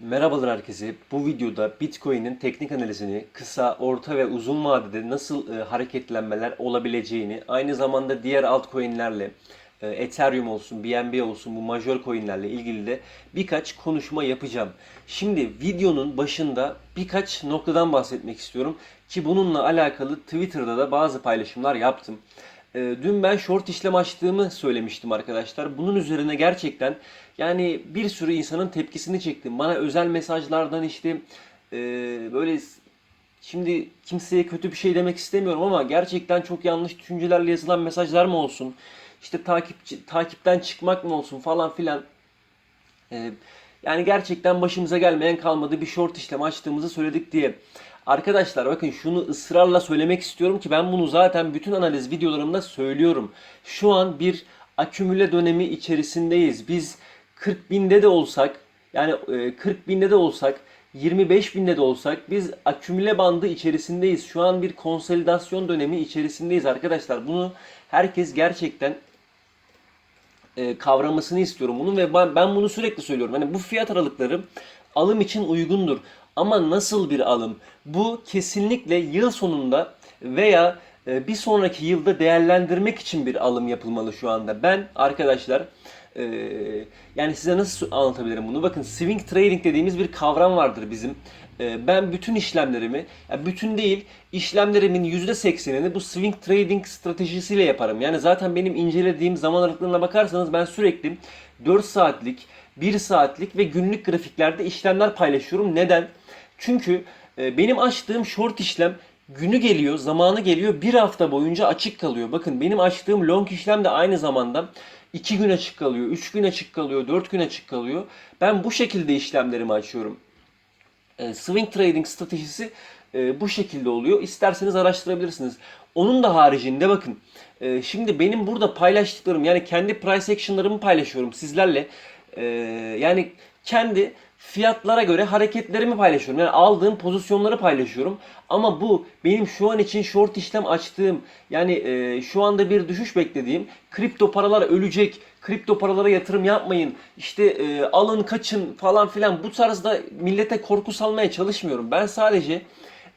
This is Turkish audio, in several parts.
Merhabalar herkese. Bu videoda Bitcoin'in teknik analizini, kısa, orta ve uzun vadede nasıl e, hareketlenmeler olabileceğini, aynı zamanda diğer altcoin'lerle, e, Ethereum olsun, BNB olsun bu major coin'lerle ilgili de birkaç konuşma yapacağım. Şimdi videonun başında birkaç noktadan bahsetmek istiyorum ki bununla alakalı Twitter'da da bazı paylaşımlar yaptım. E, Dün ben short işlem açtığımı söylemiştim arkadaşlar. Bunun üzerine gerçekten yani bir sürü insanın tepkisini çektim. Bana özel mesajlardan işte e, böyle şimdi kimseye kötü bir şey demek istemiyorum ama gerçekten çok yanlış düşüncelerle yazılan mesajlar mı olsun? İşte takipçi, takipten çıkmak mı olsun falan filan. E, yani gerçekten başımıza gelmeyen kalmadı bir short işlem açtığımızı söyledik diye. Arkadaşlar bakın şunu ısrarla söylemek istiyorum ki ben bunu zaten bütün analiz videolarımda söylüyorum. Şu an bir akümüle dönemi içerisindeyiz. Biz 40 binde de olsak yani e, 40 binde de olsak 25 binde de olsak biz akümüle bandı içerisindeyiz. Şu an bir konsolidasyon dönemi içerisindeyiz arkadaşlar. Bunu herkes gerçekten e, kavramasını istiyorum bunun ve ben, ben bunu sürekli söylüyorum. Hani bu fiyat aralıkları alım için uygundur. Ama nasıl bir alım? Bu kesinlikle yıl sonunda veya e, bir sonraki yılda değerlendirmek için bir alım yapılmalı şu anda. Ben arkadaşlar e, yani size nasıl anlatabilirim bunu? Bakın swing trading dediğimiz bir kavram vardır bizim. E, ben bütün işlemlerimi, bütün değil, işlemlerimin %80'ini bu swing trading stratejisiyle yaparım. Yani zaten benim incelediğim zaman aralıklarına bakarsanız ben sürekli 4 saatlik, 1 saatlik ve günlük grafiklerde işlemler paylaşıyorum. Neden? Çünkü e, benim açtığım short işlem günü geliyor, zamanı geliyor, bir hafta boyunca açık kalıyor. Bakın benim açtığım long işlem de aynı zamanda 2 gün açık kalıyor, 3 gün açık kalıyor, 4 gün açık kalıyor. Ben bu şekilde işlemlerimi açıyorum. E, swing trading stratejisi e, bu şekilde oluyor. İsterseniz araştırabilirsiniz. Onun da haricinde bakın. e, şimdi benim burada paylaştıklarım yani kendi price action'larımı paylaşıyorum sizlerle. E, yani kendi fiyatlara göre hareketlerimi paylaşıyorum. Yani aldığım pozisyonları paylaşıyorum. Ama bu benim şu an için short işlem açtığım yani e, şu anda bir düşüş beklediğim kripto paralar ölecek. Kripto paralara yatırım yapmayın. İşte e, alın kaçın falan filan bu tarzda millete korku salmaya çalışmıyorum. Ben sadece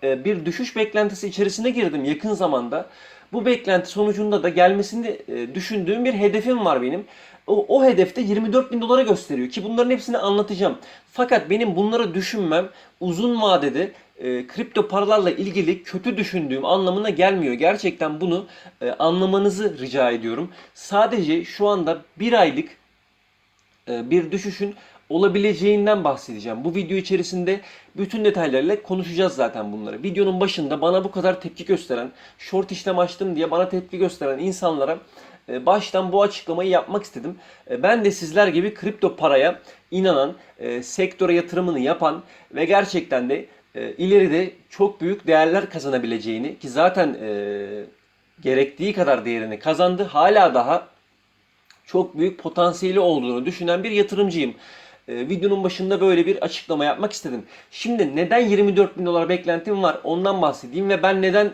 e, bir düşüş beklentisi içerisine girdim yakın zamanda. Bu beklenti sonucunda da gelmesini e, düşündüğüm bir hedefim var benim. O, o hedefte 24 bin dolara gösteriyor ki bunların hepsini anlatacağım. Fakat benim bunları düşünmem uzun vadede e, kripto paralarla ilgili kötü düşündüğüm anlamına gelmiyor. Gerçekten bunu e, anlamanızı rica ediyorum. Sadece şu anda bir aylık e, bir düşüşün olabileceğinden bahsedeceğim. Bu video içerisinde bütün detaylarıyla konuşacağız zaten bunları. Videonun başında bana bu kadar tepki gösteren, short işlem açtım diye bana tepki gösteren insanlara baştan bu açıklamayı yapmak istedim. E, Ben de sizler gibi kripto paraya inanan, e, sektöre yatırımını yapan ve gerçekten de e, ileride çok büyük değerler kazanabileceğini ki zaten e, gerektiği kadar değerini kazandı. Hala daha çok büyük potansiyeli olduğunu düşünen bir yatırımcıyım. Videonun başında böyle bir açıklama yapmak istedim. Şimdi neden 24 bin dolar beklentim var ondan bahsedeyim ve ben neden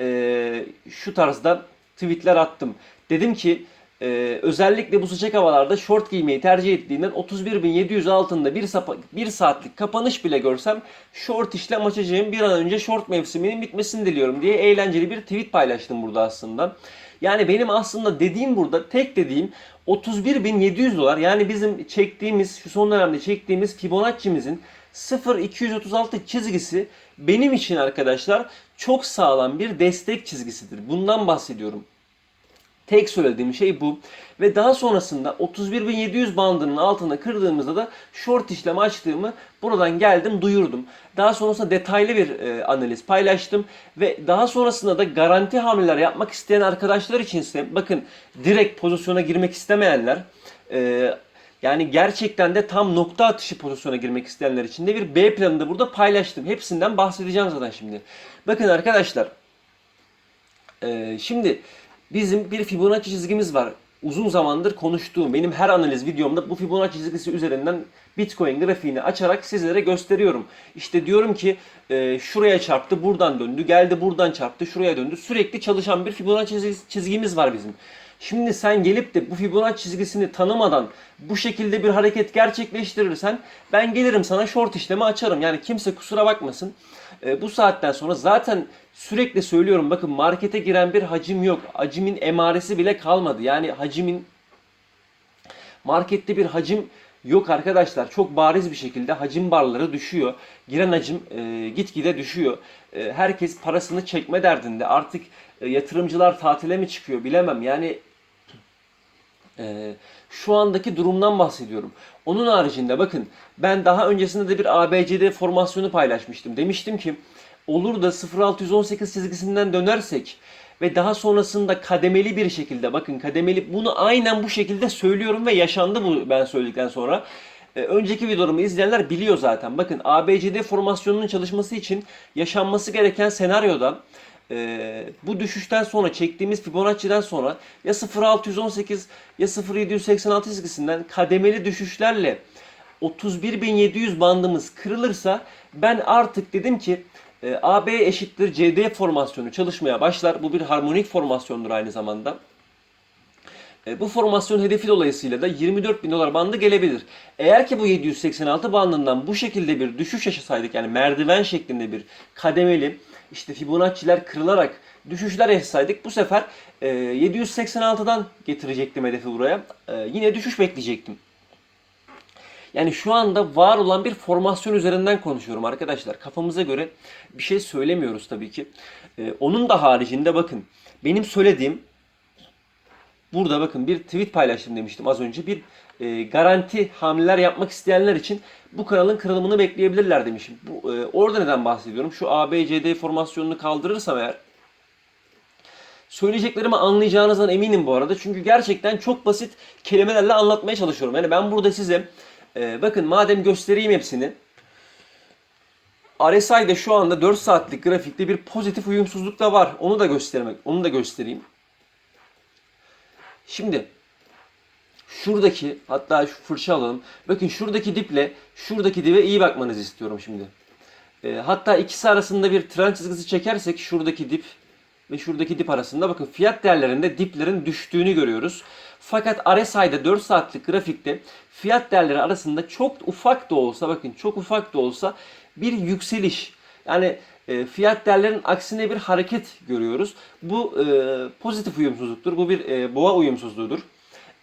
e, şu tarzda tweetler attım. Dedim ki e, özellikle bu sıcak havalarda short giymeyi tercih ettiğinden 31.700 altında bir, sapa, bir saatlik kapanış bile görsem short işlem açacağım bir an önce short mevsiminin bitmesini diliyorum diye eğlenceli bir tweet paylaştım burada aslında. Yani benim aslında dediğim burada tek dediğim 31.700 dolar yani bizim çektiğimiz şu son dönemde çektiğimiz Fibonacci'mizin 0.236 çizgisi benim için arkadaşlar çok sağlam bir destek çizgisidir. Bundan bahsediyorum. Tek söylediğim şey bu. Ve daha sonrasında 31.700 bandının altına kırdığımızda da short işlem açtığımı buradan geldim duyurdum. Daha sonrasında detaylı bir e, analiz paylaştım. Ve daha sonrasında da garanti hamleler yapmak isteyen arkadaşlar için ise bakın direkt pozisyona girmek istemeyenler e, yani gerçekten de tam nokta atışı pozisyona girmek isteyenler için de bir B planını da burada paylaştım. Hepsinden bahsedeceğim zaten şimdi. Bakın arkadaşlar ee, şimdi bizim bir Fibonacci çizgimiz var. Uzun zamandır konuştuğum, benim her analiz videomda bu Fibonacci çizgisi üzerinden Bitcoin grafiğini açarak sizlere gösteriyorum. İşte diyorum ki e, şuraya çarptı, buradan döndü, geldi buradan çarptı, şuraya döndü. Sürekli çalışan bir Fibonacci çiz- çizgimiz var bizim. Şimdi sen gelip de bu Fibonacci çizgisini tanımadan bu şekilde bir hareket gerçekleştirirsen ben gelirim sana short işlemi açarım. Yani kimse kusura bakmasın. E, bu saatten sonra zaten sürekli söylüyorum bakın markete giren bir hacim yok. Hacimin emaresi bile kalmadı. Yani hacimin markette bir hacim yok arkadaşlar. Çok bariz bir şekilde hacim barları düşüyor. Giren hacim e, gitgide düşüyor. E, herkes parasını çekme derdinde. Artık e, yatırımcılar tatile mi çıkıyor bilemem. Yani e, şu andaki durumdan bahsediyorum. Onun haricinde bakın ben daha öncesinde de bir ABCD formasyonu paylaşmıştım. Demiştim ki olur da 0618 çizgisinden dönersek ve daha sonrasında kademeli bir şekilde bakın kademeli bunu aynen bu şekilde söylüyorum ve yaşandı bu ben söyledikten sonra. Ee, önceki videolarımı izleyenler biliyor zaten. Bakın ABCD formasyonunun çalışması için yaşanması gereken senaryoda e, bu düşüşten sonra çektiğimiz Fibonacci'den sonra ya 0.618 ya 0.786 çizgisinden kademeli düşüşlerle 31.700 bandımız kırılırsa ben artık dedim ki e, AB eşittir CD formasyonu çalışmaya başlar. Bu bir harmonik formasyondur aynı zamanda. E, bu formasyon hedefi dolayısıyla da 24 bin dolar bandı gelebilir. Eğer ki bu 786 bandından bu şekilde bir düşüş yaşasaydık yani merdiven şeklinde bir kademeli işte Fibonacci'ler kırılarak düşüşler yaşasaydık bu sefer e, 786'dan getirecektim hedefi buraya. E, yine düşüş bekleyecektim. Yani şu anda var olan bir formasyon üzerinden konuşuyorum arkadaşlar. Kafamıza göre bir şey söylemiyoruz tabii ki. Ee, onun da haricinde bakın benim söylediğim burada bakın bir tweet paylaştım demiştim az önce. Bir e, garanti hamleler yapmak isteyenler için bu kanalın kırılımını bekleyebilirler demişim. Bu, e, orada neden bahsediyorum? Şu ABCD formasyonunu kaldırırsam eğer söyleyeceklerimi anlayacağınızdan eminim bu arada. Çünkü gerçekten çok basit kelimelerle anlatmaya çalışıyorum. Yani ben burada size ee, bakın madem göstereyim hepsini. RSI'de şu anda 4 saatlik grafikte bir pozitif uyumsuzluk da var. Onu da göstermek, onu da göstereyim. Şimdi şuradaki hatta şu fırça alalım. Bakın şuradaki diple şuradaki dibe iyi bakmanızı istiyorum şimdi. E, hatta ikisi arasında bir trend çizgisi çekersek şuradaki dip ve şuradaki dip arasında bakın fiyat değerlerinde diplerin düştüğünü görüyoruz. Fakat RSI'de 4 saatlik grafikte fiyat değerleri arasında çok ufak da olsa bakın çok ufak da olsa bir yükseliş yani e, fiyat değerlerinin aksine bir hareket görüyoruz. Bu e, pozitif uyumsuzluktur. Bu bir e, boğa uyumsuzluğudur.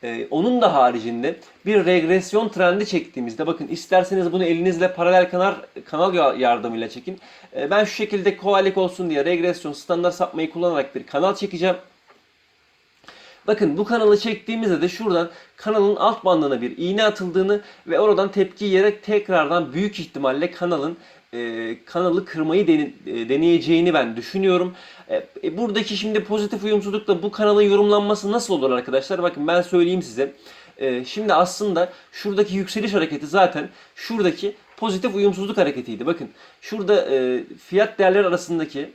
E, onun da haricinde bir regresyon trendi çektiğimizde bakın isterseniz bunu elinizle paralel kanal kanal yardımıyla çekin. E, ben şu şekilde kolaylık olsun diye regresyon standart sapmayı kullanarak bir kanal çekeceğim. Bakın bu kanalı çektiğimizde de şuradan kanalın alt bandına bir iğne atıldığını ve oradan tepki yiyerek tekrardan büyük ihtimalle kanalın e, kanalı kırmayı dene, e, deneyeceğini ben düşünüyorum. E, e, buradaki şimdi pozitif uyumsuzlukla bu kanalın yorumlanması nasıl olur arkadaşlar? Bakın ben söyleyeyim size. E, şimdi aslında şuradaki yükseliş hareketi zaten şuradaki pozitif uyumsuzluk hareketiydi. Bakın şurada e, fiyat değerleri arasındaki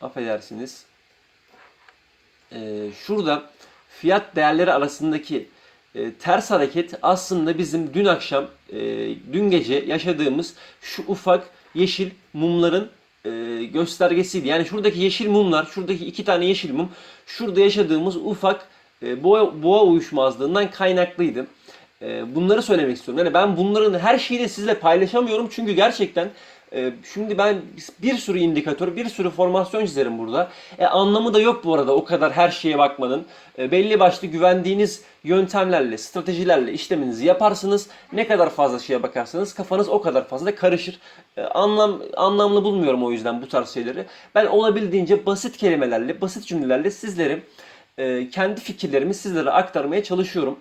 affedersiniz. E, şurada fiyat değerleri arasındaki e, ters hareket aslında bizim dün akşam, e, dün gece yaşadığımız şu ufak yeşil mumların e, göstergesiydi. Yani şuradaki yeşil mumlar, şuradaki iki tane yeşil mum, şurada yaşadığımız ufak e, boğa, boğa uyuşmazlığından kaynaklıydı. E, bunları söylemek istiyorum. Yani ben bunların her şeyi de sizle paylaşamıyorum çünkü gerçekten ee, şimdi ben bir sürü indikatör, bir sürü formasyon çizerim burada. E, anlamı da yok bu arada o kadar her şeye bakmanın. E, belli başlı güvendiğiniz yöntemlerle, stratejilerle işleminizi yaparsınız. Ne kadar fazla şeye bakarsanız kafanız o kadar fazla karışır. E, anlam anlamlı bulmuyorum o yüzden bu tarz şeyleri. Ben olabildiğince basit kelimelerle, basit cümlelerle sizlerin e, kendi fikirlerimi sizlere aktarmaya çalışıyorum.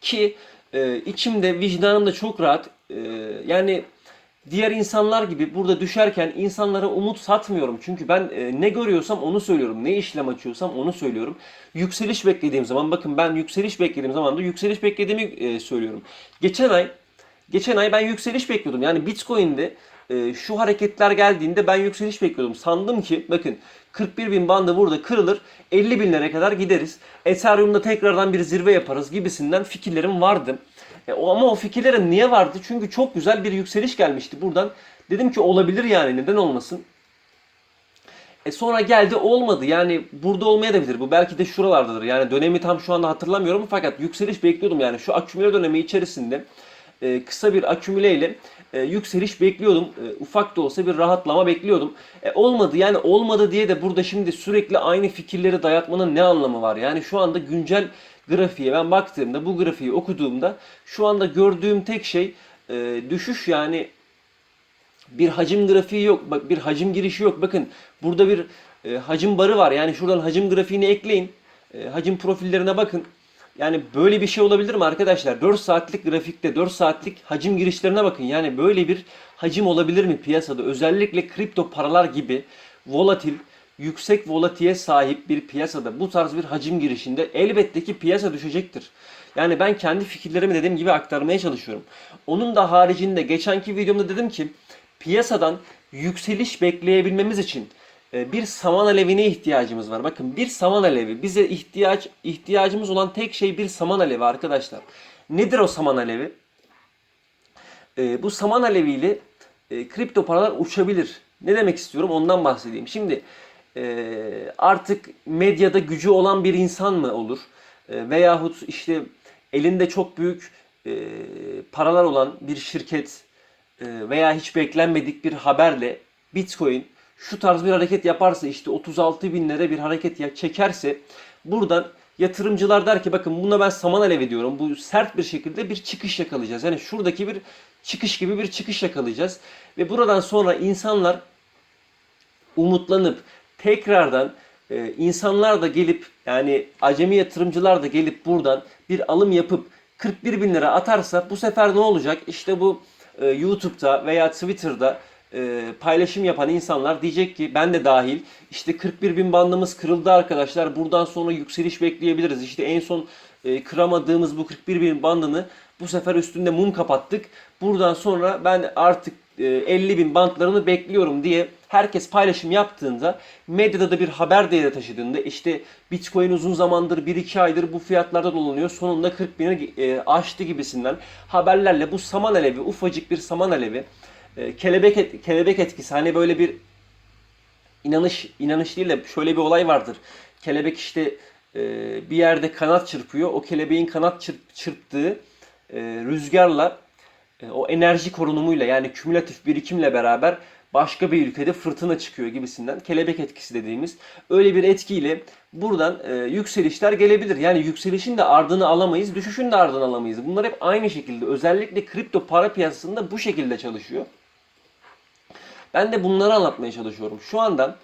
Ki e, içimde, vicdanım da çok rahat. E, yani diğer insanlar gibi burada düşerken insanlara umut satmıyorum. Çünkü ben e, ne görüyorsam onu söylüyorum. Ne işlem açıyorsam onu söylüyorum. Yükseliş beklediğim zaman bakın ben yükseliş beklediğim zaman da yükseliş beklediğimi e, söylüyorum. Geçen ay geçen ay ben yükseliş bekliyordum. Yani Bitcoin'de e, şu hareketler geldiğinde ben yükseliş bekliyordum. Sandım ki bakın 41 bin bandı burada kırılır 50 binlere kadar gideriz. Ethereum'da tekrardan bir zirve yaparız gibisinden fikirlerim vardı. E, o, ama o fikirlere niye vardı? Çünkü çok güzel bir yükseliş gelmişti buradan. Dedim ki olabilir yani neden olmasın. E sonra geldi olmadı. Yani burada olmayabilir. Bu belki de şuralardadır. Yani dönemi tam şu anda hatırlamıyorum fakat yükseliş bekliyordum. Yani şu akümüle dönemi içerisinde e, kısa bir akümüleyle e, yükseliş bekliyordum. E, ufak da olsa bir rahatlama bekliyordum. E, olmadı yani olmadı diye de burada şimdi sürekli aynı fikirleri dayatmanın ne anlamı var? Yani şu anda güncel grafiğe ben baktığımda bu grafiği okuduğumda şu anda gördüğüm tek şey e, düşüş yani bir hacim grafiği yok. Bak bir hacim girişi yok. Bakın burada bir e, hacim barı var. Yani şuradan hacim grafiğini ekleyin. E, hacim profillerine bakın. Yani böyle bir şey olabilir mi arkadaşlar? 4 saatlik grafikte 4 saatlik hacim girişlerine bakın. Yani böyle bir hacim olabilir mi piyasada? Özellikle kripto paralar gibi volatil, yüksek volatiye sahip bir piyasada bu tarz bir hacim girişinde elbette ki piyasa düşecektir. Yani ben kendi fikirlerimi dediğim gibi aktarmaya çalışıyorum. Onun da haricinde geçenki videomda dedim ki piyasadan yükseliş bekleyebilmemiz için e, bir saman alevine ihtiyacımız var. Bakın bir saman alevi. Bize ihtiyaç ihtiyacımız olan tek şey bir saman alevi arkadaşlar. Nedir o saman alevi? E, bu saman aleviyle e, kripto paralar uçabilir. Ne demek istiyorum ondan bahsedeyim. Şimdi e, artık medyada gücü olan bir insan mı olur? E, veyahut işte elinde çok büyük e, paralar olan bir şirket e, veya hiç beklenmedik bir haberle Bitcoin şu tarz bir hareket yaparsa işte 36 binlere bir hareket çekerse buradan yatırımcılar der ki bakın buna ben saman alevi diyorum. Bu sert bir şekilde bir çıkış yakalayacağız. Yani şuradaki bir çıkış gibi bir çıkış yakalayacağız. Ve buradan sonra insanlar umutlanıp tekrardan e, insanlar da gelip yani acemi yatırımcılar da gelip buradan bir alım yapıp 41 bin lira atarsa bu sefer ne olacak? İşte bu e, YouTube'da veya Twitter'da e, paylaşım yapan insanlar diyecek ki ben de dahil işte 41 bin bandımız kırıldı arkadaşlar buradan sonra yükseliş bekleyebiliriz. İşte en son e, kıramadığımız bu 41 bin bandını bu sefer üstünde mum kapattık. Buradan sonra ben artık 50 bin bantlarını bekliyorum diye herkes paylaşım yaptığında medyada da bir haber değeri taşıdığında işte Bitcoin uzun zamandır 1-2 aydır bu fiyatlarda dolanıyor sonunda 40 bini e, aştı gibisinden haberlerle bu saman alevi ufacık bir saman alevi e, kelebek et- kelebek etkisi hani böyle bir inanış inanış değil de şöyle bir olay vardır. Kelebek işte e, bir yerde kanat çırpıyor. O kelebeğin kanat çırp- çırptığı e, rüzgarla e, o enerji korunumuyla yani kümülatif birikimle beraber başka bir ülkede fırtına çıkıyor gibisinden kelebek etkisi dediğimiz öyle bir etkiyle buradan e, yükselişler gelebilir. Yani yükselişin de ardını alamayız, düşüşün de ardını alamayız. Bunlar hep aynı şekilde özellikle kripto para piyasasında bu şekilde çalışıyor. Ben de bunları anlatmaya çalışıyorum. Şu anda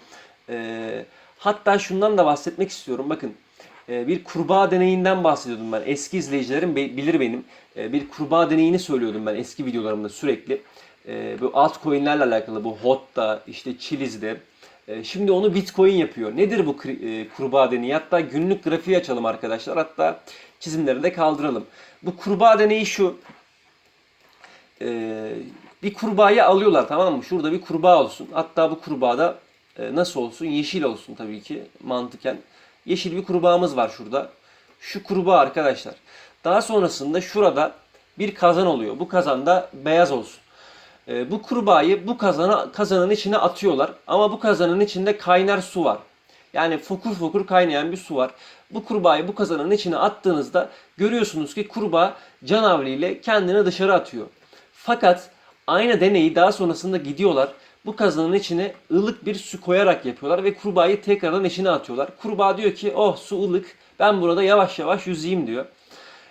e, hatta şundan da bahsetmek istiyorum. Bakın e, bir kurbağa deneyinden bahsediyordum ben. Eski izleyicilerim bilir benim. E, bir kurbağa deneyini söylüyordum ben eski videolarımda sürekli. E, bu altcoin'lerle alakalı bu HOT'ta işte Chiliz'de. Şimdi onu Bitcoin yapıyor. Nedir bu e, kurbağa deneyi? Hatta günlük grafiği açalım arkadaşlar. Hatta çizimleri de kaldıralım. Bu kurbağa deneyi şu. Ee, bir kurbağayı alıyorlar tamam mı? Şurada bir kurbağa olsun. Hatta bu kurbağa da e, nasıl olsun? Yeşil olsun tabii ki mantıken. Yeşil bir kurbağamız var şurada. Şu kurbağa arkadaşlar. Daha sonrasında şurada bir kazan oluyor. Bu kazanda beyaz olsun. Ee, bu kurbağayı bu kazana kazanın içine atıyorlar. Ama bu kazanın içinde kaynar su var. Yani fokur fokur kaynayan bir su var. Bu kurbağayı bu kazanın içine attığınızda görüyorsunuz ki kurbağa canavliyle kendini dışarı atıyor. Fakat aynı deneyi daha sonrasında gidiyorlar. Bu kazanın içine ılık bir su koyarak yapıyorlar ve kurbağayı tekrardan içine atıyorlar. Kurbağa diyor ki oh su ılık ben burada yavaş yavaş yüzeyim diyor.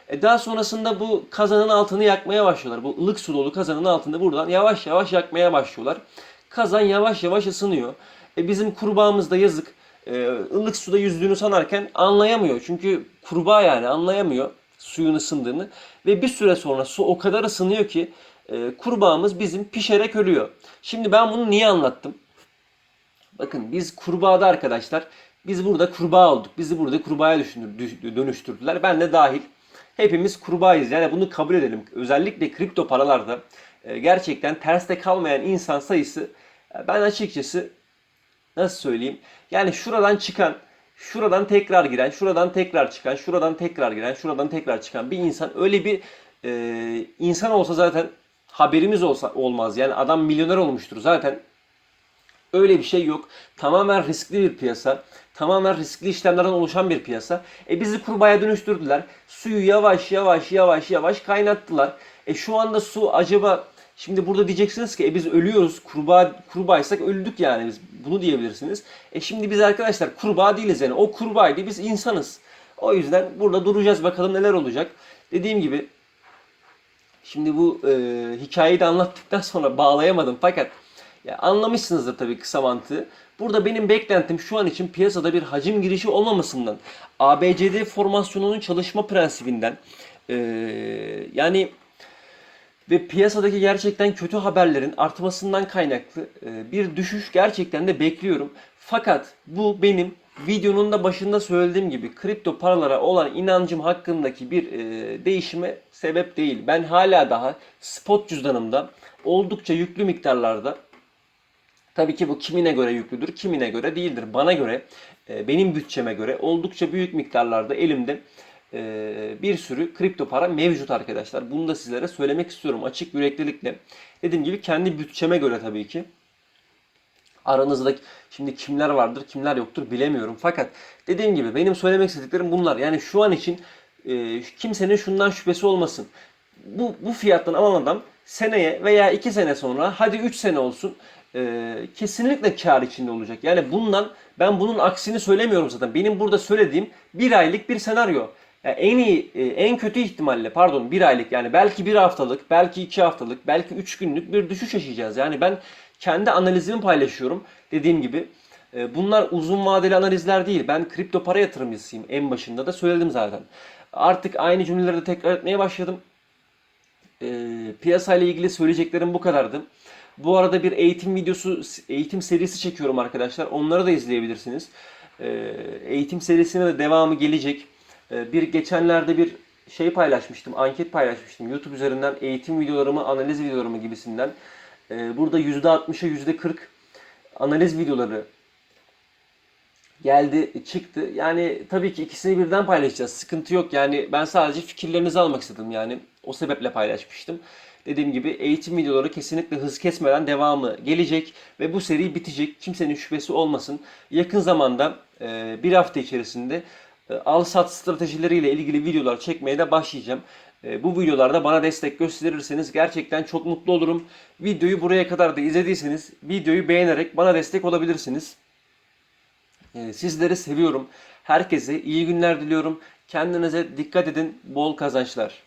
E daha sonrasında bu kazanın altını yakmaya başlıyorlar. Bu ılık su dolu kazanın altında buradan yavaş yavaş yakmaya başlıyorlar. Kazan yavaş yavaş ısınıyor. E bizim kurbağamız da yazık e, ılık suda yüzdüğünü sanarken anlayamıyor. Çünkü kurbağa yani anlayamıyor suyun ısındığını. Ve bir süre sonra su o kadar ısınıyor ki e, kurbağamız bizim pişerek ölüyor. Şimdi ben bunu niye anlattım? Bakın biz kurbağada arkadaşlar biz burada kurbağa olduk. Bizi burada kurbağaya dönüştürdüler. Ben de dahil. Hepimiz kurbağayız. Yani bunu kabul edelim. Özellikle kripto paralarda e, gerçekten terste kalmayan insan sayısı e, ben açıkçası nasıl söyleyeyim? Yani şuradan çıkan, şuradan tekrar giren, şuradan tekrar çıkan, şuradan tekrar giren, şuradan tekrar çıkan bir insan öyle bir e, insan olsa zaten haberimiz olsa olmaz. Yani adam milyoner olmuştur zaten Öyle bir şey yok. Tamamen riskli bir piyasa. Tamamen riskli işlemlerden oluşan bir piyasa. E bizi kurbağaya dönüştürdüler. Suyu yavaş yavaş yavaş yavaş kaynattılar. E şu anda su acaba Şimdi burada diyeceksiniz ki e biz ölüyoruz. Kurbağa kurbağaysak öldük yani biz. Bunu diyebilirsiniz. E şimdi biz arkadaşlar kurbağa değiliz yani. O kurbağaydı biz insanız. O yüzden burada duracağız bakalım neler olacak. Dediğim gibi Şimdi bu e, hikayeyi de anlattıktan sonra bağlayamadım fakat ya anlamışsınızdır tabii kısa mantığı. Burada benim beklentim şu an için piyasada bir hacim girişi olmamasından, ABCD formasyonunun çalışma prensibinden, e, yani ve piyasadaki gerçekten kötü haberlerin artmasından kaynaklı e, bir düşüş gerçekten de bekliyorum. Fakat bu benim videonun da başında söylediğim gibi kripto paralara olan inancım hakkındaki bir e, değişime sebep değil. Ben hala daha spot cüzdanımda oldukça yüklü miktarlarda Tabii ki bu kimine göre yüklüdür, kimine göre değildir. Bana göre, e, benim bütçeme göre oldukça büyük miktarlarda elimde e, bir sürü kripto para mevcut arkadaşlar. Bunu da sizlere söylemek istiyorum açık yüreklilikle. Dediğim gibi kendi bütçeme göre tabii ki. Aranızda şimdi kimler vardır, kimler yoktur bilemiyorum. Fakat dediğim gibi benim söylemek istediklerim bunlar. Yani şu an için e, kimsenin şundan şüphesi olmasın. Bu, bu fiyattan alan adam seneye veya iki sene sonra hadi 3 sene olsun e, kesinlikle kar içinde olacak. Yani bundan ben bunun aksini söylemiyorum zaten. Benim burada söylediğim bir aylık bir senaryo. Yani en iyi, e, en kötü ihtimalle pardon bir aylık yani belki bir haftalık, belki iki haftalık, belki üç günlük bir düşüş yaşayacağız. Yani ben kendi analizimi paylaşıyorum dediğim gibi. E, Bunlar uzun vadeli analizler değil. Ben kripto para yatırımcısıyım. En başında da söyledim zaten. Artık aynı cümleleri de tekrar etmeye başladım. E, piyasayla ilgili söyleyeceklerim bu kadardı. Bu arada bir eğitim videosu, eğitim serisi çekiyorum arkadaşlar. Onları da izleyebilirsiniz. E, eğitim serisine de devamı gelecek. E, bir geçenlerde bir şey paylaşmıştım, anket paylaşmıştım. YouTube üzerinden eğitim videolarımı, analiz videolarımı gibisinden. E, burada %60'a %40 analiz videoları geldi, çıktı. Yani tabii ki ikisini birden paylaşacağız. Sıkıntı yok. Yani ben sadece fikirlerinizi almak istedim yani. O sebeple paylaşmıştım. Dediğim gibi eğitim videoları kesinlikle hız kesmeden devamı gelecek ve bu seri bitecek. Kimsenin şüphesi olmasın. Yakın zamanda e, bir hafta içerisinde e, al sat stratejileriyle ilgili videolar çekmeye de başlayacağım. E, Bu videolarda bana destek gösterirseniz gerçekten çok mutlu olurum. Videoyu buraya kadar da izlediyseniz videoyu beğenerek bana destek olabilirsiniz. E, Sizleri seviyorum. Herkese iyi günler diliyorum. Kendinize dikkat edin. Bol kazançlar.